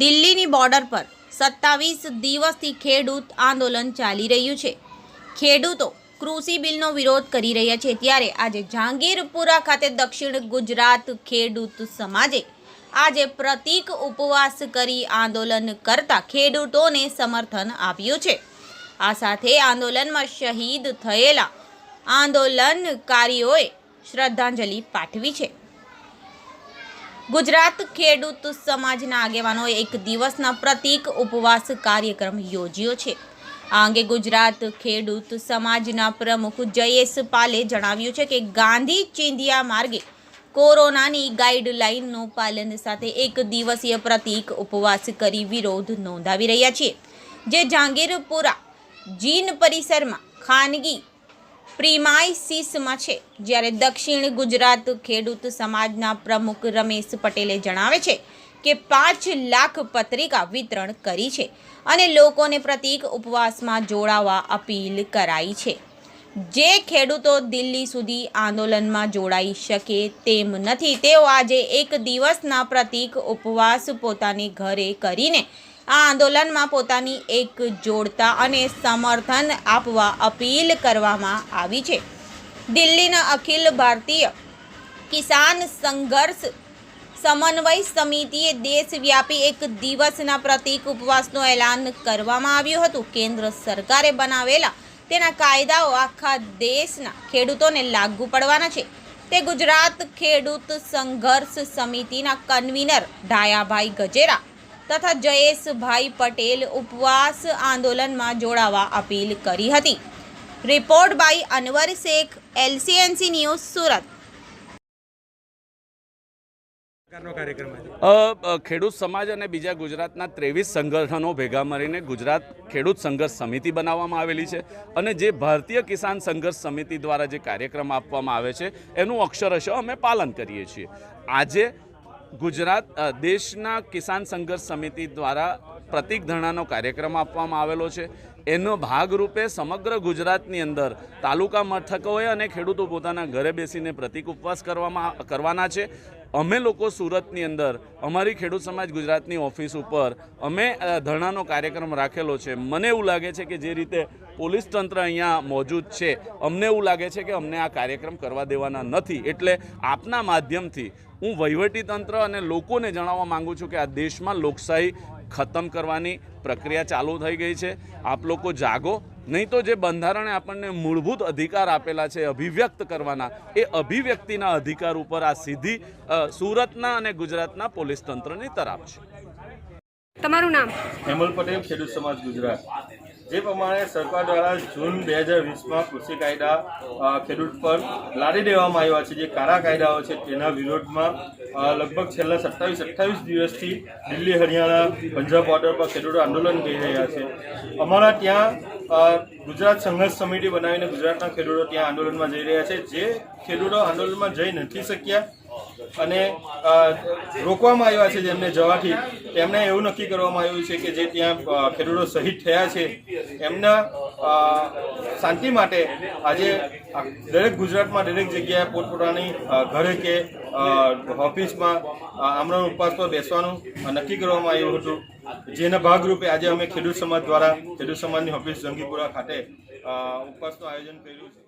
દિલ્હીની બોર્ડર પર સત્તાવીસ દિવસથી ખેડૂત આંદોલન ચાલી રહ્યું છે. ખેડૂતો કૃષિ બિલનો વિરોધ કરી રહ્યા છે ત્યારે આજે જહાંગીરપુરા ખાતે દક્ષિણ ગુજરાત ખેડૂત સમાજે આજે પ્રતીક ઉપવાસ કરી આંદોલન કરતા ખેડૂતોને સમર્થન આપ્યું છે. આ સાથે આંદોલનમાં શહીદ થયેલા આંદોલનકારીઓએ શ્રદ્ધાંજલિ પાઠવી છે. ગુજરાત ખેડૂત સમાજના આગેવાનોએ એક દિવસના પ્રતિક ઉપવાસ કાર્યક્રમ યોજ્યો છે. આ અંગે ગુજરાત ખેડૂત સમાજના પ્રમુખ જયેશ પાલે જણાવ્યું છે કે ગાંધી ચિંધિયા માર્ગે કોરોનાની ગાઈડલાઈનનું પાલન સાથે એક દિવસીય પ્રતિક ઉપવાસ કરી વિરોધ નોંધાવી રહ્યા છીએ જે જહાંગીરપુરા જીન પરિસરમાં ખાનગી પ્રિમાઇસીસમાં છે, જ્યારે દક્ષિણ ગુજરાત ખેડૂત સમાજના પ્રમુખ રમેશ પટેલે જણાવે છે કે પાંચ લાખ પત્રિકા વિતરણ કરી છે અને લોકોને પ્રતિક ઉપવાસમાં જોડાવા અપીલ કરાઈ છે. જે ખેડૂતો દિલ્હી સુધી આંદોલનમાં જોડાઈ શકે તેમ નથી, તેઓ આજે એક દિવસના પ્રતિક ઉપવાસ પોતાની ઘરે કરીને આ આંદોલનમાં પોતાની એક જોડતા અને સમર્થન આપવા અપીલ કરવામાં આવી છે. દિલ્હીના અખિલ ભારતીય કિસાન સંઘર્ષ સમન્વય સમિતિએ દેશવ્યાપી એક દિવસના પ્રતિક ઉપવાસનું એલાન કરવામાં આવ્યું હતું. કેન્દ્ર સરકારે બનાવેલા તેના કાયદાઓ આખા દેશના ખેડૂતોને લાગુ પડવાના છે. તે ગુજરાત ખેડૂત સંઘર્ષ સમિતિના કન્વીનર ડાયાભાઈ ગજેરા તથા જયેશભાઈ પટેલ ઉપવાસ આંદોલનમાં જોડાવા અપીલ કરી હતી. Report by Anwar Shaikh, LCNC news Surat. ખેડૂત સમાજ અને બીજા ગુજરાતના ત્રેવીસ સંગઠનો ભેગા મળીને ગુજરાત ખેડૂત સંઘર્ષ સમિતિ બનાવવામાં આવેલી છે અને જે ભારતીય કિસાન સંઘર્ષ સમિતિ દ્વારા જે કાર્યક્રમ આપવામાં આવે છે, એનું અક્ષરશ અમે પાલન કરીએ છીએ. આજે ગુજરાત દેશના કિસાન સંઘર્ષ સમિતિ દ્વારા પ્રતિક ધરણાનો કાર્યક્રમ આપવામાં આવેલો છે. એનો ભાગરૂપે સમગ્ર ગુજરાતની અંદર તાલુકા મથકોએ અને ખેડૂતો પોતાના ઘરે બેસીને પ્રતિક ઉપવાસ કરવામાં, કરવાના છે. અમે લોકો સુરતની અંદર, અમારી ખેડૂત સમાજ ગુજરાતની ઓફિસ ઉપર, અમે ધરણાનો કાર્યક્રમ રાખેલો છે. મને એવું લાગે છે કે જે રીતે પોલીસ તંત્ર અહીંયા મોજૂદ છે, અમને એવું લાગે છે કે અમને આ કાર્યક્રમ કરવા દેવાના નથી. એટલે આપના માધ્યમથી હું વહીવટી તંત્ર અને લોકોને જણાવવા માગું છું કે આ દેશમાં લોકશાહી ખતમ કરવાની પ્રક્રિયા ચાલુ થઈ ગઈ છે. આપ લોકો જાગો નહીં તો જે બંધારણે આપણને મૂળભૂત અધિકાર આપેલા છે, અભિવ્યક્ત કરવાના, એ અભિવ્યક્તિના અધિકાર ઉપર આ સીધી સુરતના અને ગુજરાતના પોલીસ તંત્રની તરફ છે. તમારું નામ? હેમલ પટેલ, ખેડૂત સમાજ ગુજરાત. જે પ્રમાણે સરકાર દ્વારા જૂન બે હજાર વીસમાં કૃષિ કાયદા ખેડૂત પર લાદી દેવામાં આવ્યા છે, જે કારા કાયદાઓ છે, તેના વિરોધમાં લગભગ છેલ્લા સત્તાવીસ, અઠ્ઠાવીસ દિવસથી દિલ્હી, હરિયાણા, પંજાબ બોર્ડર પર ખેડૂતો આંદોલન કરી રહ્યા છે. અમારા ત્યાં ગુજરાત સંઘર્ષ સમિતિ બનાવીને ગુજરાતના ખેડૂતો ત્યાં આંદોલનમાં જઈ રહ્યા છે. જે ખેડૂતો આંદોલનમાં જઈ નથી શક્યા અને રોકવામાં આવ્યા છે જેમને જવાથી. તેમને એવું નક્કી કરવામાં આવ્યું છે કે જે ત્યાં ખેડૂતો શહીદ થયા છે, એમના શાંતિ માટે આજે દરેક ગુજરાતમાં, દરેક જગ્યાએ પોતપોતાની ઘરે કે ઓફિસમાં આમરણ ઉપવાસ પર બેસવાનું નક્કી કરવામાં આવ્યું હતું. જેના ભાગરૂપે આજે અમે ખેડૂત સમાજ દ્વારા, ખેડૂત સમાજની ઓફિસ જંગીપુરા ખાતે ઉપવાસનું આયોજન કર્યું છે.